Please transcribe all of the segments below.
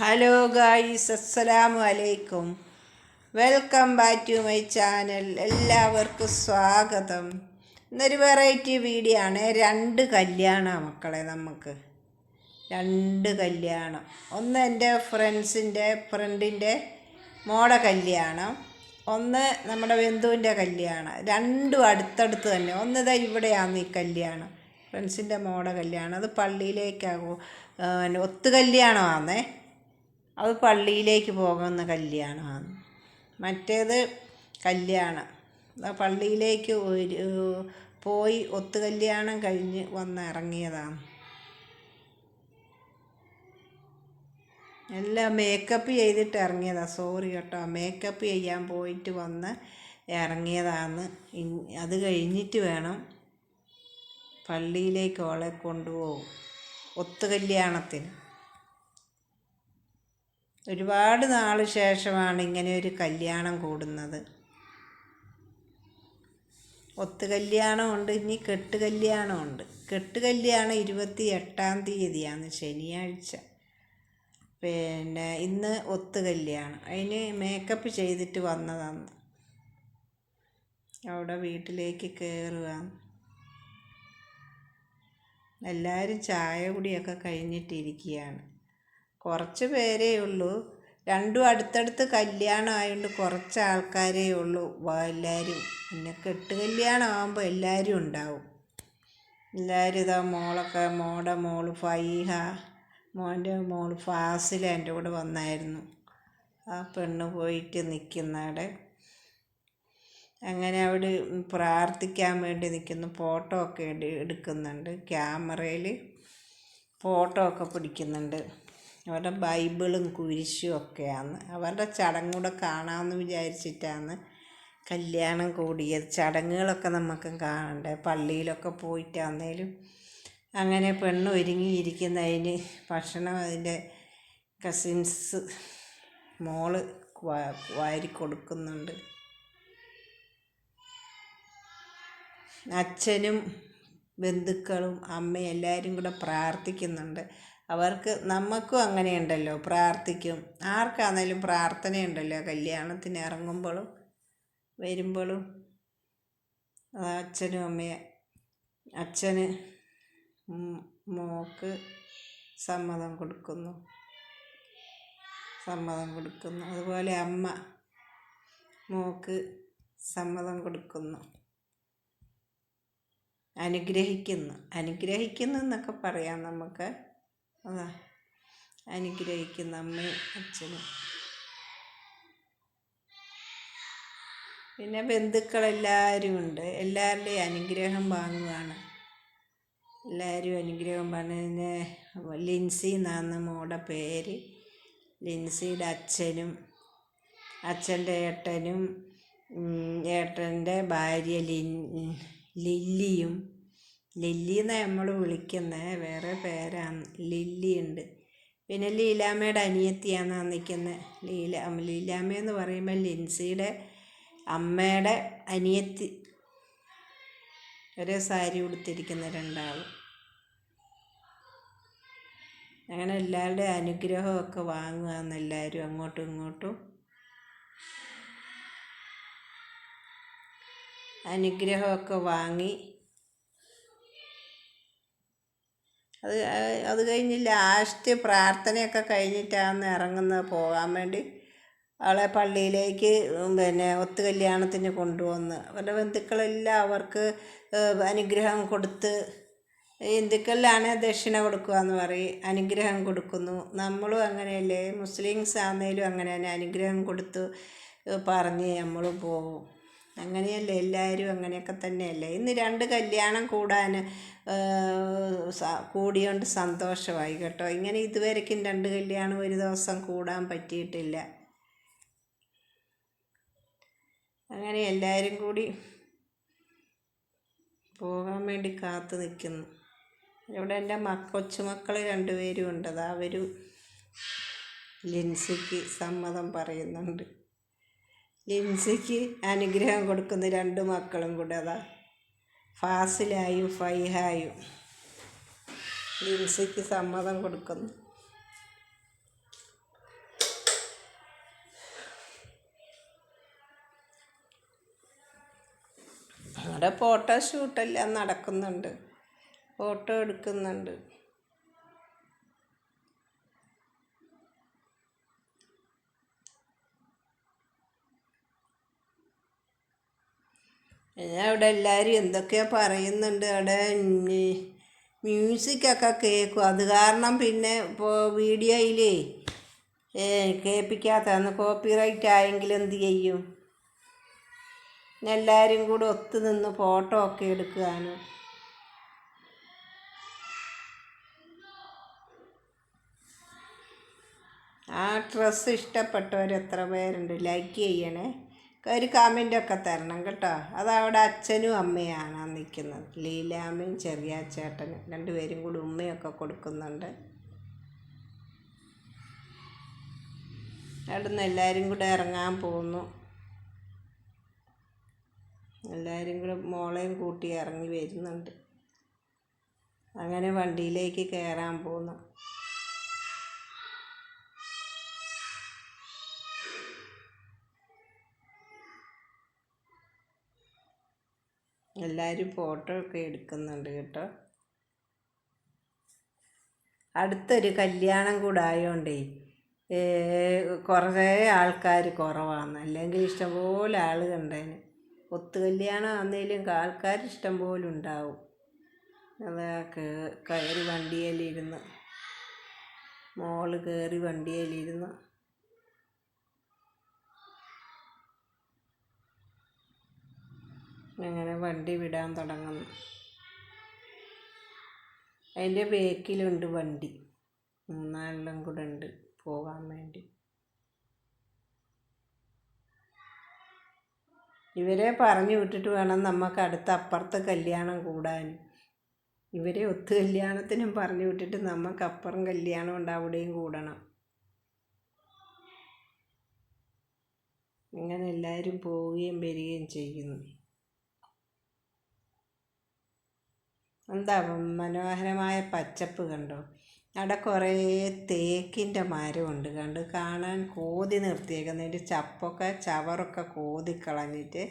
Hello guys അസ്സലാമു അലൈക്കും. Welcome back to my channel. എല്ലാവർക്കും സ്വാഗതം. ഇന്നൊരു വെറൈറ്റി വീഡിയോ ആണ്. രണ്ട് കല്യാണമാണ് മക്കളെ നമുക്ക്. രണ്ട് കല്യാണം. ഒന്ന് എന്റെ ഫ്രണ്ട്സിന്റെ ഫ്രണ്ടിന്റെ മോടെ കല്യാണം. ഒന്ന് നമ്മുടെ ബന്ധുവിന്റെ കല്യാണം. രണ്ടും അടുത്തടുത്ത് തന്നെ. ഒന്ന് ഇതാ ഇവിടെയാണ് ഈ കല്യാണം. ഫ്രണ്ട്സിന്റെ മോടെ കല്യാണം. അത് പള്ളിയിലേക്കാകും ഒത്തു കല്യാണമാണേ അത് പള്ളിയിലേക്ക് പോകുന്ന കല്യാണമാണ്. മറ്റേത് കല്യാണം. പള്ളിയിലേക്ക് ഒരു പോയി ഒത്തു കല്യാണം കഴിഞ്ഞ് വന്ന് ഇറങ്ങിയതാണ്. എല്ലാം മേക്കപ്പ് ചെയ്തിട്ട് ഇറങ്ങിയതാണ് സോറി കേട്ടോ. മേക്കപ്പ് ചെയ്യാൻ പോയിട്ട് വന്ന് ഇറങ്ങിയതാണ് അത് കഴിഞ്ഞിട്ട് വേണം പള്ളിയിലേക്ക് ഓളെ കൊണ്ടുപോകും ഒത്തു കല്യാണത്തിന്. ഒരുപാട് നാൾ ശേഷമാണ് ഇങ്ങനെ ഒരു കല്യാണം കൂടുന്നത്. ഒത്തു കല്യാണമുണ്ട് ഇനി കെട്ട് കല്യാണമുണ്ട്. കെട്ട് കല്യാണം ഇരുപത്തി എട്ടാം തീയതിയാണ് ശനിയാഴ്ച. പിന്നെ ഇന്ന് ഒത്തു കല്യാണം. അതിന് മേക്കപ്പ് ചെയ്തിട്ട് വന്നതാണ്. അവിടെ വീട്ടിലേക്ക് കയറുകയാണ് എല്ലാവരും ചായ കുടിയൊക്കെ കഴിഞ്ഞിട്ടിരിക്കുകയാണ്. കുറച്ച് പേരേ ഉള്ളൂ. രണ്ടും അടുത്തടുത്ത് കല്യാണം ആയതുകൊണ്ട് കുറച്ച് ആൾക്കാരേ ഉള്ളൂ എല്ലാവരും പിന്നെ കെട്ട് കല്യാണം ആകുമ്പോൾ എല്ലാവരും ഉണ്ടാവും. എല്ലാവരും ഇതാ മോളൊക്കെ മോടെ മോൾ ഫൈഹ മോന്റെ മോൾ ഫാസില എന്റെ കൂടെ വന്നായിരുന്നു. ആ പെണ്ണ് പോയിട്ട് നിൽക്കുന്നവിടെ അങ്ങനെ അവിടെ പ്രാർത്ഥിക്കാൻ വേണ്ടി നിൽക്കുന്നു ഫോട്ടോ ഒക്കെ എടു- എടുക്കുന്നുണ്ട്. ക്യാമറയിൽ ഫോട്ടോ ഒക്കെ പിടിക്കുന്നുണ്ട്. അവരുടെ ബൈബിളും കുരിശും ഒക്കെയാണ്. അവരുടെ ചടങ്ങൂടെ കാണാമെന്ന് വിചാരിച്ചിട്ടാണ് കല്യാണം കൂടിയത്. ചടങ്ങുകളൊക്കെ നമുക്ക് കാണണ്ടേ? പള്ളിയിലൊക്കെ പോയിട്ടാന്നേലും അങ്ങനെ പെണ്ണ് ഒരുങ്ങിയിരിക്കുന്നതിന് ഭക്ഷണം അതിന്റെ കസിൻസ് മോൾ വാരി കൊടുക്കുന്നുണ്ട്. അച്ഛനും ബന്ധുക്കളും അമ്മയും എല്ലാവരും കൂടെ പ്രാർത്ഥിക്കുന്നുണ്ട്. അവർക്ക് നമുക്കും അങ്ങനെയുണ്ടല്ലോ പ്രാർത്ഥിക്കും. ആർക്കാണേലും പ്രാർത്ഥനയുണ്ടല്ലോ കല്യാണത്തിന് ഇറങ്ങുമ്പോഴും വരുമ്പോഴും. അച്ഛനും അമ്മയെ അച്ഛന് മോക്ക് സമ്മതം കൊടുക്കുന്നു. സമ്മതം കൊടുക്കുന്നു. അതുപോലെ അമ്മ മോക്ക് സമ്മതം കൊടുക്കുന്നു. അനുഗ്രഹിക്കുന്നു. അനുഗ്രഹിക്കുന്നു എന്നൊക്കെ പറയാം നമുക്ക്. അനുഗ്രഹിക്കുന്ന അമ്മയും അച്ഛനും. പിന്നെ ബന്ധുക്കളെല്ലാവരും ഉണ്ട്. എല്ലാവരുടെയും അനുഗ്രഹം വാങ്ങുകയാണ് എല്ലാവരും അനുഗ്രഹം പറഞ്ഞതിന് ലിൻസി എന്നാണ് മോടെ പേര്. ലിൻസിയുടെ അച്ഛനും അച്ഛന്റെ ഏട്ടനും ഏട്ടന്റെ ഭാര്യ ലിൻ ലില്ലിയും ലില്ലി എന്നാണ് നമ്മൾ വിളിക്കുന്നത് വേറെ പേരാണ് ലില്ലി ഉണ്ട് പിന്നെ ലീലാമ്മയുടെ അനിയത്തിയാണ് നിൽക്കുന്നത് ലീല ലീലാമ്മ എന്ന് പറയുമ്പോൾ ലിൻസിയുടെ അമ്മയുടെ അനിയത്തി. ഒരേ സാരി ഉടുത്തിരിക്കുന്ന രണ്ടാളും. അങ്ങനെ എല്ലാവരുടെ അനുഗ്രഹമൊക്കെ വാങ്ങുകയെന്ന് എല്ലാവരും അങ്ങോട്ടും ഇങ്ങോട്ടും. അനുഗ്രഹമൊക്കെ വാങ്ങി അത് അത് കഴിഞ്ഞ് ലാസ്റ്റ് പ്രാർത്ഥനയൊക്കെ കഴിഞ്ഞിട്ടാണ് ഇറങ്ങുന്നത് പോകാൻ വേണ്ടി. അവളെ പള്ളിയിലേക്ക് പിന്നെ ഒത്തു കല്യാണത്തിന് കൊണ്ടുവന്ന്. അവരുടെ ബന്ധുക്കളെല്ലാം അവർക്ക് അനുഗ്രഹം കൊടുത്ത് ഹിന്ദുക്കളിലാണ് ദക്ഷിണ കൊടുക്കുക എന്ന് പറയും. അനുഗ്രഹം കൊടുക്കുന്നു. നമ്മളും അങ്ങനെയല്ലേ? മുസ്ലിംസ് ആണെങ്കിലും അങ്ങനെ തന്നെ അനുഗ്രഹം കൊടുത്ത് പറഞ്ഞ് നമ്മൾ പോകും അങ്ങനെയല്ലേ എല്ലാവരും അങ്ങനെയൊക്കെ തന്നെയല്ലേ? ഇന്ന് രണ്ട് കല്യാണം കൂടാൻ കൂടിയോണ്ട് സന്തോഷമായി കേട്ടോ. ഇങ്ങനെ ഇതുവരെക്കും രണ്ട് കല്യാണം ഒരു ദിവസം കൂടാൻ പറ്റിയിട്ടില്ല. അങ്ങനെ എല്ലാവരും കൂടി പോകാൻ വേണ്ടി കാത്തു നിൽക്കുന്നു ഇവിടെ എന്റെ കൊച്ചുമക്കൾ രണ്ടുപേരും ഉണ്ട് അതാ അവരും ലിൻസിക്ക് സമ്മതം പറയുന്നുണ്ട്. ലിൻസിക്ക് അനുഗ്രഹം കൊടുക്കുന്ന രണ്ട് മക്കളും കൂടെ അതാ. ഫാസിലായും ഫൈഹായും ലിൻസിക്ക് സമ്മതം കൊടുക്കുന്നു. അവിടെ ഫോട്ടോ ഷൂട്ടെല്ലാം നടക്കുന്നുണ്ട്. ഫോട്ടോ എടുക്കുന്നുണ്ട്. അവിടെ എല്ലാവരും എന്തൊക്കെയോ പറയുന്നുണ്ട്. അവിടെ മ്യൂസിക്കൊക്കെ കേൾക്കും. അത് കാരണം പിന്നെ ഇപ്പോൾ വീഡിയോയിലേ കേൾപ്പിക്കാത്തന്ന് കോപ്പിറൈറ്റ് ആയെങ്കിൽ എന്ത് ചെയ്യും? എല്ലാവരും കൂടെ ഒത്തു നിന്ന് ഫോട്ടോ ഒക്കെ എടുക്കുകയാണ്. ആ ഡ്രസ്സ് ഇഷ്ടപ്പെട്ടവർ എത്ര പേരുണ്ട്? ലൈക്ക് ചെയ്യണേ. ഒരു കമന്റൊക്കെ തരണം കേട്ടോ. അതവിടെ അച്ഛനും അമ്മയാണ് നിൽക്കുന്നത്. ലീലാമ്മയും ചെറിയ ചേട്ടനും രണ്ടുപേരും കൂടി ഉമ്മയൊക്കെ കൊടുക്കുന്നുണ്ട്. അവിടുന്ന് എല്ലാവരും കൂടെ ഇറങ്ങാൻ പോകുന്നു. എല്ലാവരും കൂടെ മോളെയും കൂട്ടി ഇറങ്ങി വരുന്നുണ്ട്. അങ്ങനെ വണ്ടിയിലേക്ക് കയറാൻ പോകുന്നു. എല്ലാവരും ഫോട്ടോ ഒക്കെ എടുക്കുന്നുണ്ട് കേട്ടോ. അടുത്തൊരു കല്യാണം കൂടെ ആയതുകൊണ്ടേ കുറേ ആൾക്കാർ കുറവാണ് അല്ലെങ്കിൽ ഇഷ്ടംപോലെ ആൾ കണ്ടേന്. ഒത്തു കല്യാണം ആണെങ്കിലും ആൾക്കാർ ഇഷ്ടംപോലെ ഉണ്ടാവും. കയറി വണ്ടിയിലിരുന്ന്. മോൾ കയറി വണ്ടിയിലിരുന്ന്. അങ്ങനെ വണ്ടി വിടാൻ തുടങ്ങുന്നു അതിന്റെ ബേക്കിലുണ്ട് വണ്ടി. മൂന്നാളിലും കൂടെ ഉണ്ട് പോകാൻ വേണ്ടി. ഇവരെ പറഞ്ഞു വിട്ടിട്ട് വേണം നമുക്ക് അടുത്ത അപ്പുറത്ത് കല്യാണം കൂടാൻ. ഇവരെ ഒത്തു കല്യാണത്തിനും പറഞ്ഞു വിട്ടിട്ട് നമുക്ക് അപ്പുറം കല്യാണം ഉണ്ട് അവിടെയും കൂടണം. ഇങ്ങനെ എല്ലാവരും പോവുകയും വരികയും ചെയ്യുന്നു. എന്താ മനോഹരമായ പച്ചപ്പ് കണ്ടോ? അവിടെ കുറേ തേക്കിന്റെ മരമുണ്ട് കണ്ട്? കാണാൻ കോതി നിർത്തിയേക്കുന്നതിന്റെ ചപ്പൊക്കെ ചവറൊക്കെ കോതി കളഞ്ഞിട്ട്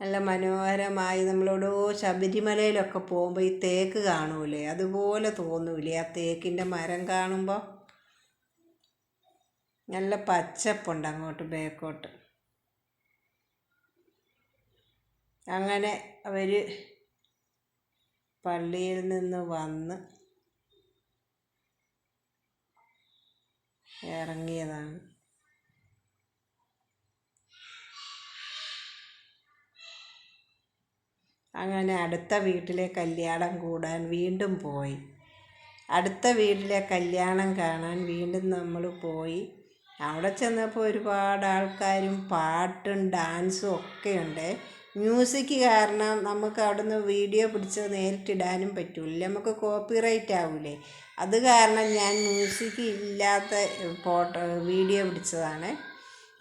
നല്ല മനോഹരമായി നമ്മളോടോ ശബരിമലയിലൊക്കെ പോകുമ്പോൾ ഈ തേക്ക് കാണൂലേ? അതുപോലെ തോന്നൂലേ ആ തേക്കിന്റെ മരം കാണുമ്പോൾ? നല്ല പച്ചപ്പുണ്ട് അങ്ങോട്ട് ബേക്കോട്ട്. അങ്ങനെ അവർ പള്ളിയിൽ നിന്ന് വന്ന് ഇറങ്ങിയതാണ്. അങ്ങനെ അടുത്ത വീട്ടിലെ കല്യാണം കൂടാൻ വീണ്ടും പോയി. അടുത്ത വീട്ടിലെ കല്യാണം കാണാൻ വീണ്ടും നമ്മൾ പോയി. അവിടെ ചെന്നപ്പോൾ ഒരുപാട് ആൾക്കാരും പാട്ടും ഡാൻസും ഒക്കെ ഉണ്ട്. മ്യൂസിക് കാരണം നമുക്ക് അവിടുന്ന് വീഡിയോ പിടിച്ച് നേരിട്ടിടാനും പറ്റില്ല നമുക്ക് കോപ്പിറൈറ്റ് ആവില്ലേ അത് കാരണം ഞാൻ മ്യൂസിക് ഇല്ലാത്ത ഫോട്ടോ വീഡിയോ പിടിച്ചതാണ്.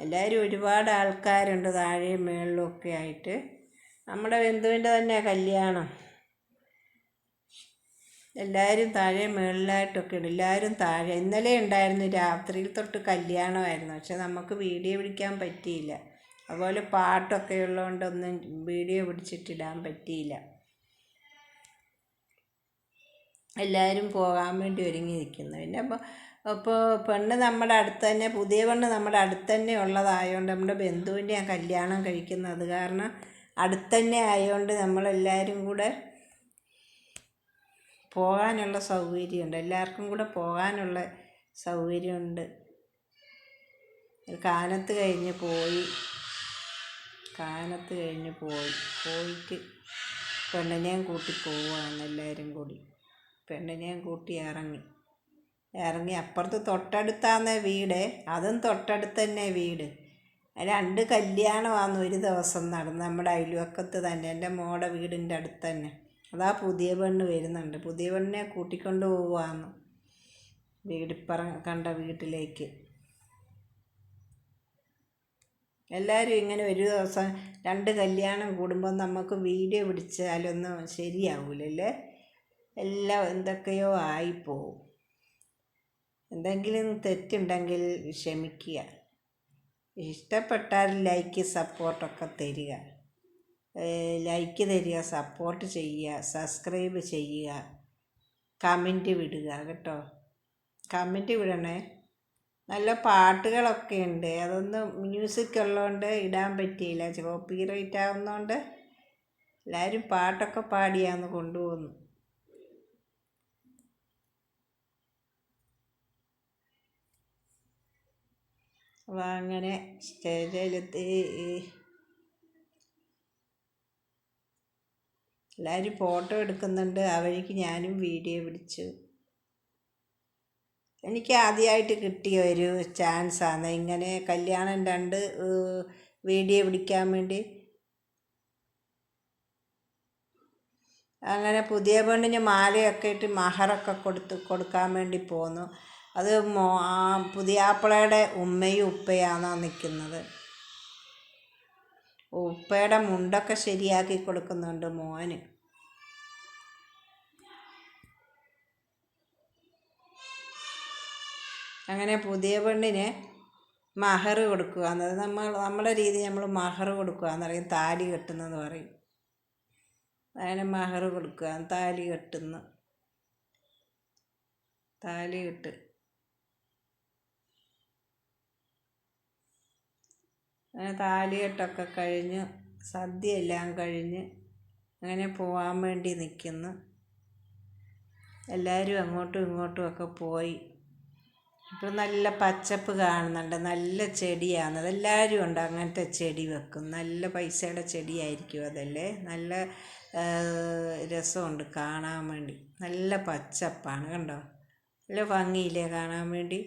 എല്ലാവരും ഒരുപാട് ആൾക്കാരുണ്ട് താഴെ മേളിലും ഒക്കെ ആയിട്ട്. നമ്മുടെ ബന്ധുവിന്റെ തന്നെ കല്യാണം. എല്ലാവരും താഴെ മേളിലായിട്ടൊക്കെ ഉണ്ട്. എല്ലാവരും താഴെ. ഇന്നലെ ഉണ്ടായിരുന്നു രാത്രിയിൽ തൊട്ട് കല്യാണമായിരുന്നു. പക്ഷെ നമുക്ക് വീഡിയോ പിടിക്കാൻ പറ്റിയില്ല. അതുപോലെ പാട്ടൊക്കെ ഉള്ളതുകൊണ്ടൊന്നും വീഡിയോ പിടിച്ചിട്ടിടാൻ പറ്റിയില്ല. എല്ലാവരും പോകാൻ വേണ്ടി ഒരുങ്ങിയിരിക്കുന്നു പിന്നെ അപ്പോൾ അപ്പോൾ പെണ്ണ് നമ്മുടെ അടുത്ത് തന്നെ പുതിയ പെണ്ണ് നമ്മുടെ അടുത്ത് തന്നെ ഉള്ളതായതുകൊണ്ട് നമ്മുടെ ബന്ധുവിന്റെ കല്യാണം കഴിക്കുന്നത് കാരണം അടുത്ത് തന്നെ ആയതുകൊണ്ട് നമ്മളെല്ലാവരും കൂടെ പോകാനുള്ള സൗകര്യമുണ്ട്. എല്ലാവർക്കും കൂടെ പോകാനുള്ള സൗകര്യമുണ്ട്. കാലത്ത് കഴിഞ്ഞ് പോയി. കാലത്ത് കഴിഞ്ഞ് പോയി. പോയിട്ട് പെണ്ണിനെയും കൂട്ടി പോവുകയാണ് എല്ലാവരും കൂടി. പെണ്ണിനെയും കൂട്ടി ഇറങ്ങി. ഇറങ്ങി അപ്പുറത്ത് തൊട്ടടുത്താണ് വീട്. അതും തൊട്ടടുത്ത് തന്നെ വീട്. രണ്ട് കല്യാണമാണ് ഒരു ദിവസം നടന്ന് നമ്മുടെ അയൽവക്കത്ത് തന്നെ. എന്റെ മോടെ വീടിന്റെ അടുത്ത് തന്നെ അതാ പുതിയ പെണ്ണ് വരുന്നുണ്ട്. പുതിയ പെണ്ണിനെ കൂട്ടിക്കൊണ്ട് പോവുകയാണ്. വീടിപ്പറ കണ്ട വീട്ടിലേക്ക്. എല്ലാവരും ഇങ്ങനെ ഒരു ദിവസം രണ്ട് കല്യാണം കൂടുമ്പോൾ നമുക്ക് വീഡിയോ പിടിച്ചാലൊന്നും ശരിയാവില്ലല്ലേ എല്ലാം എന്തൊക്കെയോ ആയിപ്പോവും. എന്തെങ്കിലും തെറ്റുണ്ടെങ്കിൽ ക്ഷമിക്കുക. ഇഷ്ടപ്പെട്ടാൽ ലൈക്ക് സപ്പോർട്ടൊക്കെ തരിക. ലൈക്ക് തരിക സപ്പോർട്ട് ചെയ്യുക സബ്സ്ക്രൈബ് ചെയ്യുക. കമന്റ് വിടുക കേട്ടോ. കമന്റ് വിടണേ. നല്ല പാട്ടുകളൊക്കെ ഉണ്ട്. അതൊന്നും മ്യൂസിക് ഉള്ളതുകൊണ്ട് ഇടാൻ പറ്റിയില്ല. കോപ്പി റൈറ്റ് ആവുന്നതുകൊണ്ട് എല്ലാവരും പാട്ടൊക്കെ പാടിയാന്ന് കൊണ്ടുപോകുന്നു അപ്പോൾ അങ്ങനെ സ്റ്റേജിലെത്തി എല്ലാവരും ഫോട്ടോ എടുക്കുന്നുണ്ട്. ആ വഴിക്ക് ഞാനും വീഡിയോ പിടിച്ചു. എനിക്ക് ആദ്യമായിട്ട് കിട്ടിയ ഒരു ചാൻസാണ് ഇങ്ങനെ കല്യാണം രണ്ട് വീഡിയോ പിടിക്കാൻ വേണ്ടി. അങ്ങനെ പുതിയ പെണ്ണിന് മാലയൊക്കെ ഇട്ട് മഹറൊക്കെ കൊടുത്ത് കൊടുക്കാൻ വേണ്ടി പോന്നു. അത് മോ പുതിയാപ്പിളയുടെ ഉമ്മയും ഉപ്പയാണോ നിൽക്കുന്നത് ഉപ്പയുടെ മുണ്ടൊക്കെ ശരിയാക്കി കൊടുക്കുന്നുണ്ട് മോന്. അങ്ങനെ പുതിയ പെണ്ണിന് മഹർ കൊടുക്കുക. എന്നത് നമ്മൾ നമ്മുടെ രീതി നമ്മൾ മഹർ കൊടുക്കുക എന്ന് പറയും താലി കെട്ടുന്നെന്ന് പറയും. അങ്ങനെ മഹർ കൊടുക്കുക. താലി കെട്ടുന്നു. താലി കെട്ട്. അങ്ങനെ താലികെട്ടൊക്കെ കഴിഞ്ഞ് സദ്യ എല്ലാം കഴിഞ്ഞ് അങ്ങനെ പോകാൻ വേണ്ടി നിൽക്കുന്നു. എല്ലാവരും അങ്ങോട്ടും ഇങ്ങോട്ടും ഒക്കെ പോയി. ഇപ്പോൾ നല്ല പച്ചപ്പ് കാണുന്നുണ്ട് നല്ല ചെടിയാണ്. അതെല്ലാവരും ഉണ്ട് അങ്ങനത്തെ ചെടി വെക്കും. നല്ല പൈസയുടെ ചെടിയായിരിക്കും അതല്ലേ? നല്ല രസമുണ്ട് കാണാൻ വേണ്ടി. നല്ല പച്ചപ്പാണ് കണ്ടോ? നല്ല ഭംഗിയില്ലേ കാണാൻ വേണ്ടി?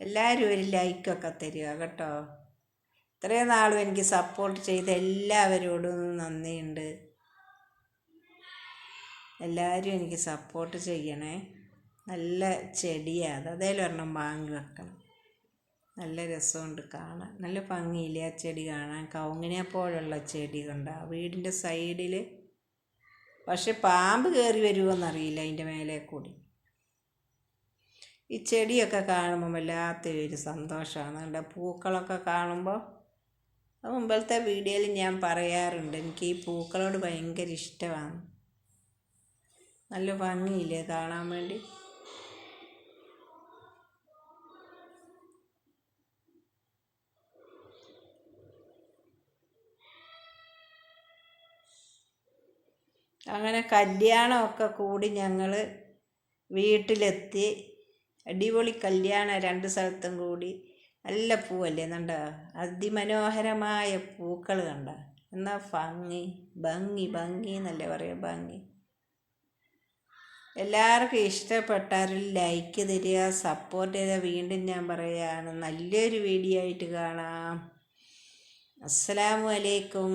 എല്ലാവരും ഒരു ലൈക്കൊക്കെ തരിക കേട്ടോ. ഇത്രയും നാളും എനിക്ക് സപ്പോർട്ട് ചെയ്ത എല്ലാവരോടും നന്ദിയുണ്ട്. എല്ലാവരും എനിക്ക് സപ്പോർട്ട് ചെയ്യണേ. നല്ല ചെടിയാണ്. അതേലും ഒരെണ്ണം വാങ്ങി വെക്കണം. നല്ല രസമുണ്ട് കാണാൻ. നല്ല ഭംഗിയില്ലേ ആ ചെടി കാണാൻ? കവുങ്ങിനെ പോലുള്ള ചെടി കണ്ട? വീടിന്റെ സൈഡിൽ. പക്ഷെ പാമ്പ് കയറി വരുമോയെന്നറിയില്ല അതിന്റെ മേലെ കൂടി. ഈ ചെടിയൊക്കെ കാണുമ്പോൾ വല്ലാത്ത ഒരു സന്തോഷമാണ്. കണ്ട? പൂക്കളൊക്കെ കാണുമ്പോൾ മുമ്പത്തെ വീഡിയോയിൽ ഞാൻ പറയാറുണ്ട്. എനിക്ക് ഈ പൂക്കളോട് ഭയങ്കര ഇഷ്ടമാണ്. നല്ല ഭംഗിയില്ലേ കാണാൻ വേണ്ടി? അങ്ങനെ കല്യാണമൊക്കെ കൂടി ഞങ്ങൾ വീട്ടിലെത്തി. അടിപൊളി കല്യാണം രണ്ട് സ്ഥലത്തും കൂടി. നല്ല പൂവല്ലേ കണ്ട? അതിമനോഹരമായ പൂക്കൾ കണ്ട? എന്നാ ഭംഗി ഭംഗി ഭംഗി എന്നല്ലേ പറയുക ഭംഗി. എല്ലാവർക്കും ഇഷ്ടപ്പെട്ടാലും ലൈക്ക് തരിക സപ്പോർട്ട് ചെയ്ത വീണ്ടും ഞാൻ പറയുകയാണ്. നല്ലൊരു വീഡിയോ ആയിട്ട് കാണാം. അസ്സലാമു അലൈക്കും.